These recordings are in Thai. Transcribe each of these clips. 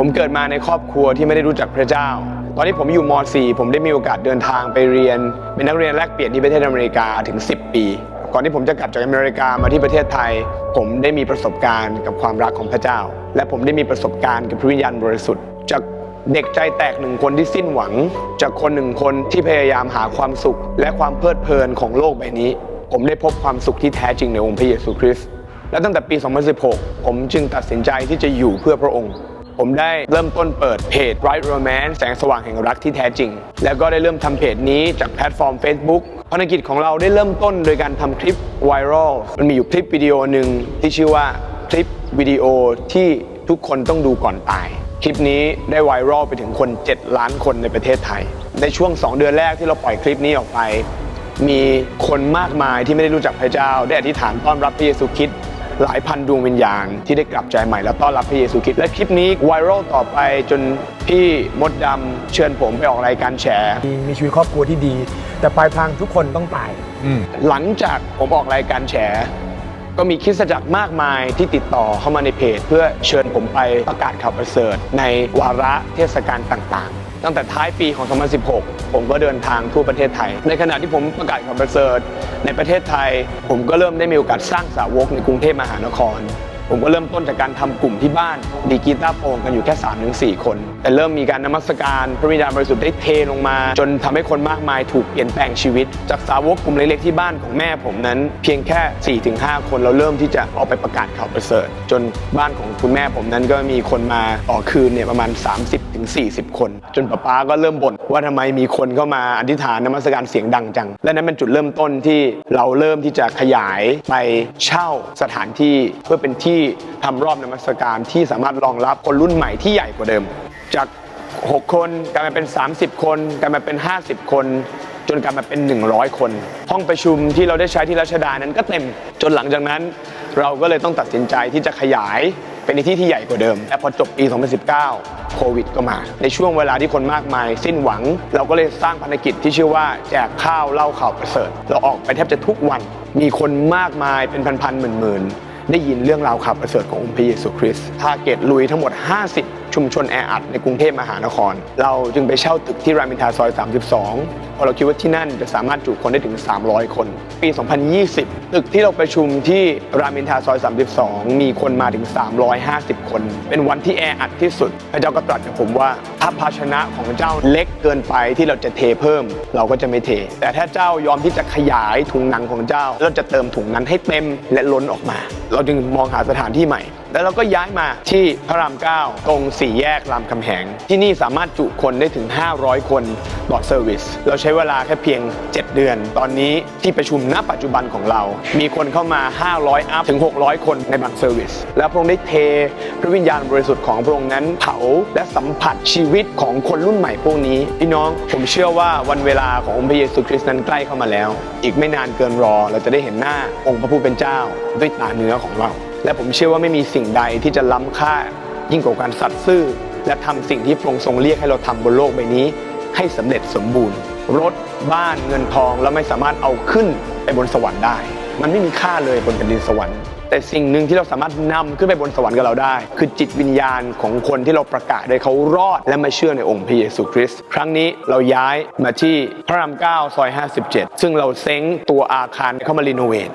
ผมเกิดมาในครอบครัวที่ไม่ได้รู้จักพระเจ้า ตอนที่ผมอยู่ม .4 ผมได้มีโอกาสเดินทางไปเรียน เป็นนักเรียนแลกเปลี่ยนที่ประเทศอเมริกาถึง 10 ปี ก่อนที่ผมจะกลับจากอเมริกามาที่ประเทศไทย ผมได้มีประสบการณ์กับความรักของพระเจ้า และผมได้มีประสบการณ์กับพระวิญญาณบริสุทธิ์จากเด็กใจแตกหนึ่งคนที่สิ้นหวัง จากคนหนึ่งคนที่พยายามหาความสุข และความเพลิดเพลินของโลกใบนี้ ผมได้พบความสุขที่แท้จริงในองค์พระเยซูคริสต์และตั้งแต่ปี 2016 ผมจึงตัดสินใจที่จะอยู่เพื่อพระองค์ ผมได้เริ่มต้นเปิดเพจ Right Romance แสงสว่างแห่งรักที่แท้จริง แล้วก็ได้เริ่มทำเพจนี้จากแพลตฟอร์ม Facebook ภารกิจของเราได้เริ่มต้นโดยการทำคลิปไวรัลมันมีอยู่คลิปวิดีโอหนึ่งที่ชื่อว่าคลิปวิดีโอที่ทุกคนต้องดูก่อนตาย คลิปนี้ได้ไวรัลไปถึงคน 7 ล้านคนในประเทศไทย ในช่วง 2 เดือนแรกที่เราปล่อยคลิปนี้ออกไป มีคนมากมายที่ไม่ได้รู้จักพระเจ้า ได้อธิษฐานต้อนรับพระเยซูคริสต์ หลายพันดวงวิญญาณที่ได้กลับใจใหม่และต้อนรับพระเยซูคริสต์และคลิปนี้ไวรัลต่อไปจนพี่มดดำเชิญผมไปออกรายการแฉมีมีชีวิตครอบครัวที่ดี แต่ปลายทางทุกคนต้องตาย หลังจากผมออกรายการแฉ ก็มีคริสตจักรมากมายที่ติดต่อเข้ามาในเพจ เพื่อเชิญผมไปประกาศข่าวประเสริฐในวาระเทศกาลต่างๆ ตั้งแต่ท้ายปีของ 2016 ผมก็เดินทางทั่วประเทศไทย ในขณะที่ผมประกาศข่าวประเสริฐในประเทศไทย ผมก็เริ่มได้มีโอกาสสร้างสาวกในกรุงเทพมหานคร ผมก็เริ่มต้นจากการทำกลุ่มที่บ้านดีกีตาร์โปร่งกันอยู่แค่3าถึงสคนแต่เริ่มมีการนมัสการพระวิญญาณบริสุทธิ์ได้เทลงมา จนทำให้คนมากมายถูกเปลี่ยนแปลงชีวิต จากสาวกกลุ่มเล็กๆที่บ้านของแม่ผมนั้น เพียงแค่4ี่ถึงหคนเราเริ่มที่จะออกไปประกาศข่าวประเสริฐ จนบ้านของคุณแม่ผมนั้นก็มีคนมาต่อคืนเนี่ยประมาณ 30-40ถึง40คน จนป้าป๊าก็เริ่มบ่นว่าทำไมมีคนเข้ามาอธิษฐานนมัสการเสียงดังจัง และนั้นเป็นจุดเริ่มต้นที่เราเริ่มที่จะขยายไปเช่าสถานที่เพื่อเป็นที่ทำรอบนมัสการที่สามารถรองรับคนรุ่นใหม่ที่ใหญ่กว่าเดิม จาก 6 คนกลายมาเป็น 30 คนกลายมาเป็น 50 คน จนกลายมาเป็น 100 คน ห้องประชุมที่เราได้ใช้ที่รัชดานั้นก็เต็มจนหลังจากนั้น เราก็เลยต้องตัดสินใจที่จะขยายเป็นในที่ที่ใหญ่กว่าเดิมและพอจบปี 2019 โควิดก็มา ในช่วงเวลาที่คนมากมาย สิ้นหวัง เราก็เลยสร้างภารกิจที่ชื่อว่าแจกข้าวเล่าข่าวประเสริฐ เราออกไปแทบจะทุกวัน มีคนมากมายเป็นพันๆหมื่นๆได้ยินเรื่องราวข่าวประเสริฐขององค์พระเยซูคริสต์ทาร์เก็ตลุยทั้งหมด 50 ชุมชนแออัดในกรุงเทพมหานคร เราจึงไปเช่าตึกที่รามอินทราซอย 32เพราะเราคิดว่าที่นั่นจะสามารถจุคนได้ถึง 300 คน ปี 2020 ตึกที่เราประชุมที่รามอินทราซอย 32 มีคนมาถึง 350 คน เป็นวันที่แออัดที่สุด พระเจ้าก็ตรัสกับผมว่าถ้าภาชนะของเจ้าเล็กเกินไปที่เราจะเทเพิ่ม เราก็จะไม่เท แต่ถ้าเจ้ายอมที่จะขยายถุงหนังของเจ้า เราจะเติมถุงนั้นให้เต็มและล้นออกมา เราจึงมองหาสถานที่ใหม่ แล้วเราก็ย้ายมาที่พระราม 9 ตรงสี่แยกรามคำแหง ที่นี่สามารถจุคนได้ถึง 500 คนต่อเซอร์วิส เราใช้เวลาแค่เพียง 7 เดือน ตอนนี้ที่ประชุมณปัจจุบันของเรา มีคนเข้ามา 500 อัพถึง 600 คนในบางเซอร์วิส แล้วพระองค์ได้เทพระวิญญาณบริสุทธิ์ของพระองค์นั้นเผาและสัมผัสชีวิตของคนรุ่นใหม่พวกนี้ พี่น้องผมเชื่อว่าวันเวลาขององค์พระเยซูคริสต์นั้นใกล้เข้ามาแล้ว อีกไม่นานเกินรอ เราจะได้เห็นหน้าองค์พระผู้เป็นเจ้าด้วยตาเนื้อของเรา และผมเชื่อว่าไม่มีสิ่งใดที่จะล้ำค่า ยิ่งกว่าการสัตย์ซื่อ และทำสิ่งที่พระองค์ทรงเรียกให้เราทำบนโลกใบนี้ ให้สำเร็จสมบูรณ์ รถบ้านเงินทองเราไม่สามารถเอาขึ้นไปบนสวรรค์ได้ มันไม่มีค่าเลยบนแผ่นดินสวรรค์ แต่สิ่งหนึ่งที่เราสามารถนำขึ้นไปบนสวรรค์กับเราได้ คือจิตวิญญาณของคนที่เราประกาศให้เขารอดและมาเชื่อในองค์พระเยซูคริสต์ครั้งนี้เราย้ายมาที่พระรามเก้าซอย 57 ซึ่งเราเซ้งตัวอาคารเข้ามารีโนเวท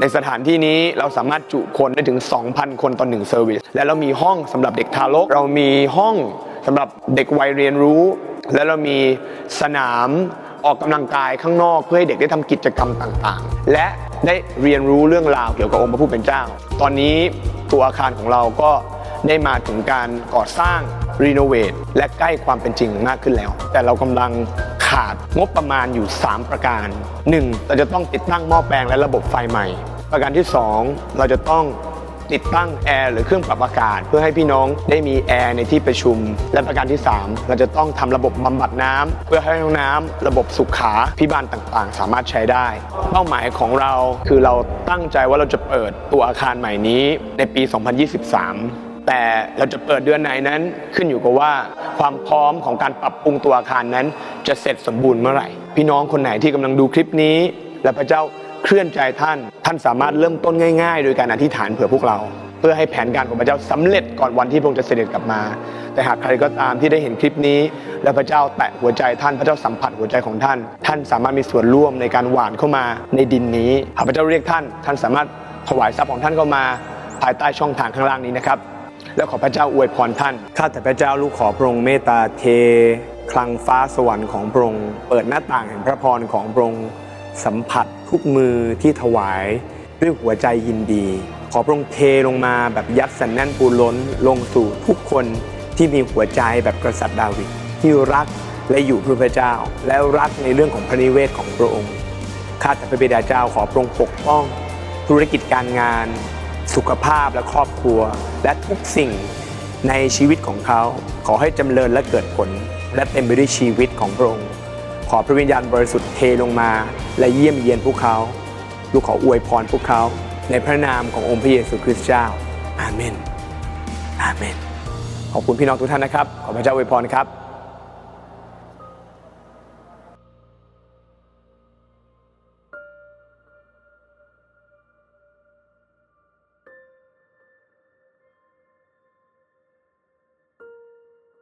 ในสถานที่นี้เราสามารถจุคนได้ถึง 2,000 คนต่อหนึ่งเซอร์วิส และเรามีห้องสำหรับเด็กทารก เรามีห้องสำหรับเด็กวัยเรียนรู้ และเรามีสนามออกกำลังกายข้างนอกเพื่อให้เด็กได้ทำกิจกรรมต่างๆ และได้เรียนรู้เรื่องราวเกี่ยวกับองค์พระผู้เป็นเจ้า ตอนนี้ตัวอาคารของเราก็ได้มาถึงการก่อสร้างรีโนเวทและใกล้ความเป็นจริงมากขึ้นแล้ว แต่เรากำลัง ขาดงบประมาณอยู่ 3 ประการ 1. เราจะต้องติดตั้งหม้อแปลงและระบบไฟใหม่ ประการที่ 2 เราจะต้องติดตั้งแอร์หรือเครื่องปรับอากาศ เพื่อให้พี่น้องได้มีแอร์ในที่ประชุม และประการที่ 3 เราจะต้องทำระบบบำบัดน้ำเพื่อให้ห้องน้ำระบบสุขาพิบาลต่างๆ สามารถใช้ได้ เป้าหมายของเราคือเราตั้งใจว่าเราจะเปิดตัวอาคารใหม่นี้ในปี 2023 แต่เราจะเปิดเดือนไหนนั้นขึ้นอยู่กับว่าความพร้อมของการปรับปรุงตัวอาคารนั้น จะเสร็จสมบูรณ์เมื่อไหร่ พี่น้องคนไหนที่กำลังดูคลิปนี้ และพระเจ้าเคลื่อนใจท่าน ท่านสามารถเริ่มต้นง่าย ๆ โดยการอธิษฐานเผื่อพวกเรา เพื่อให้แผนการของพระเจ้าสำเร็จก่อนวันที่พระองค์จะเสด็จกลับมา แต่หากใครก็ตามที่ได้เห็นคลิปนี้ และพระเจ้าแตะหัวใจท่านพระเจ้าสัมผัสหัวใจของท่าน ท่านสามารถมีส่วนร่วมในการหวานเข้ามาในดินนี้หากพระเจ้าเรียกท่าน ท่านสามารถถวายทรัพย์ของท่านเข้ามา ภายใต้ช่องทางข้างล่างนี้นะครับ แล้วขอพระเจ้าอวยพรท่าน ข้าแต่พระเจ้าลูกขอพระองค์เมตตาเท คลังฟ้าสวรรค์ของพระองค์เปิดหน้าต่างแห่งพระพรของพระองค์สัมผัสทุกมือที่ถวายด้วยหัวใจยินดี ขอพระองค์เทลงมาแบบยัดสันแน่นปูล้นลงสู่ทุกคนที่มีหัวใจแบบกษัตริย์ดาวิดที่รักและอยู่เพื่อพระเจ้า และรักในเรื่องของพระนิเวศของพระองค์ข้าแต่พระบิดาเจ้าขอพระองค์ปกป้อง ธุรกิจการงาน สุขภาพและครอบครัว และทุกสิ่งในชีวิตของเขา ขอให้จำเริญและเกิดผล และเต็มไปด้วยชีวิตของพระองค์ขอพระวิญญาณบริสุทธิ์เทลงมา และเยี่ยมเยียนพวกเขาลูกขออวยพรพวกเขา ในพระนามขององค์พระเยซูคริสต์เจ้า อาเมน อาเมน ขอบคุณพี่น้องทุกท่านนะครับ ขอพระเจ้าอวยพรครับ